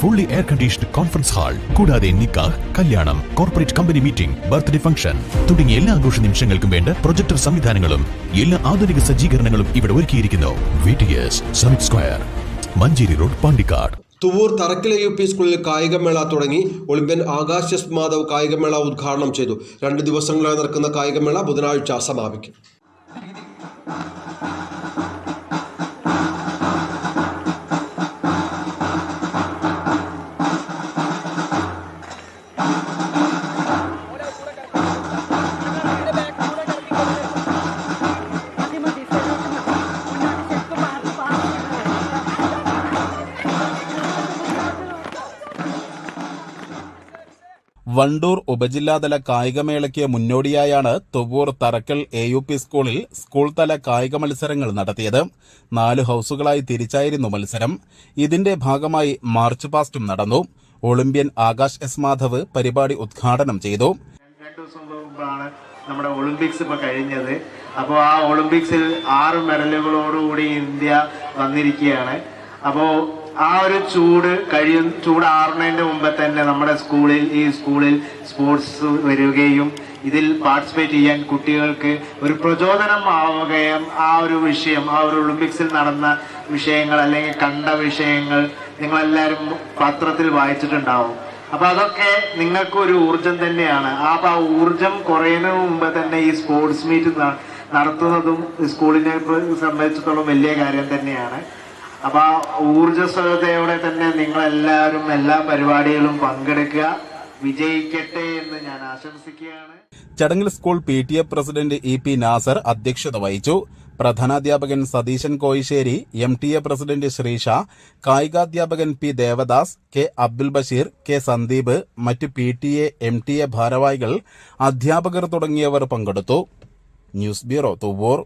Fully air conditioned conference hall കൂടാതെ നിക്കാഹ് കല്യാണം corporate company meeting birthday function തുടങ്ങിയ എല്ലാ ആഘോഷ നിമിഷങ്ങൾക്കും വേണ്ട പ്രൊജക്ടർ സംവിധാനങ്ങളും എല്ലാ ആധുനിക സജ്ജീകരണങ്ങളും ഇവിടെ ഒരുക്കിയിരിക്കുന്നു. Square Manjeri road Pandikkad. Thuvur തറക്കിലെ യു പി സ്കൂളിൽ കായികമേള തുടങ്ങി ഒളിമ്പ്യൻ ആകാശ് മാധവ് കായികമേള ഉദ്ഘാടനം ചെയ്തു. രണ്ട് ദിവസങ്ങളായി നടക്കുന്ന കായികമേള ബുധനാഴ്ച സമാപിക്കും. വണ്ടൂർ ഉപജില്ലാതല കായികമേളയ്ക്ക് മുന്നോടിയായാണ് Thuvvur Tharakkal A U P സ്കൂളിൽ സ്കൂൾ തല കായിക മത്സരങ്ങൾ നടത്തിയത്. നാല് ഹൌസുകളായി തിരിച്ചായിരുന്നു മത്സരം. ഇതിന്റെ ഭാഗമായി മാർച്ച് പാസ്റ്റും നടന്നു. ഒളിമ്പ്യൻ ആകാശ് എസ് മാധവ് പരിപാടി ഉദ്ഘാടനം ചെയ്തു. നമ്മുടെ ഒളിമ്പിക്സ് ഇപ്പൊ കഴിഞ്ഞത്. അപ്പോൾ ആ ഒളിമ്പിക്സിൽ ആറ് മെഡലുകളോടുകൂടി ഇന്ത്യ വന്നിരിക്കുകയാണ്. അപ്പോൾ ആ ഒരു ചൂട് കഴിയും ചൂടാറുന്നതിന്റെ മുമ്പ് തന്നെ നമ്മുടെ സ്കൂളിൽ ഈ സ്കൂളിൽ സ്പോർട്സ് വരികയും ഇതിൽ പാർട്ടിസിപ്പേറ്റ് ചെയ്യാൻ കുട്ടികൾക്ക് ഒരു പ്രചോദനം ആവുകയും ആ ഒരു വിഷയം ആ ഒരു ഒളിമ്പിക്സിൽ നടന്ന വിഷയങ്ങൾ അല്ലെങ്കിൽ കണ്ട വിഷയങ്ങൾ നിങ്ങളെല്ലാവരും പത്രത്തിൽ വായിച്ചിട്ടുണ്ടാവും. അപ്പൊ അതൊക്കെ നിങ്ങൾക്ക് ഒരു ഊർജം തന്നെയാണ്. അപ്പൊ ആ ഊർജം കുറയുന്നതിന് മുമ്പ് തന്നെ ഈ സ്പോർട്സ് മീറ്റ് നടത്തുന്നതും സ്കൂളിനെ സംബന്ധിച്ചിടത്തോളം വലിയ കാര്യം തന്നെയാണ്. അപ്പൊ ആ ഊർജസ്വതയോടെ തന്നെ നിങ്ങളെല്ലാവരും എല്ലാ പരിപാടികളും പങ്കെടുക്കുക. വിജയിക്കട്ടെ എന്ന് ഞാൻ ആശംസിക്കുകയാണ്. ചടങ്ങിൽ school P T A president E P Nasar അധ്യക്ഷത വഹിച്ചു. പ്രധാനാധ്യാപകൻ Satheesan Koyissery M T A president Sreesha കായികാധ്യാപകൻ P Devadas K Abdul Basheer K Sandeep മറ്റ് P T A M T A ഭാരവാഹികൾ അധ്യാപകർ തുടങ്ങിയവർ പങ്കെടുത്തു. News bureau Thuvvur.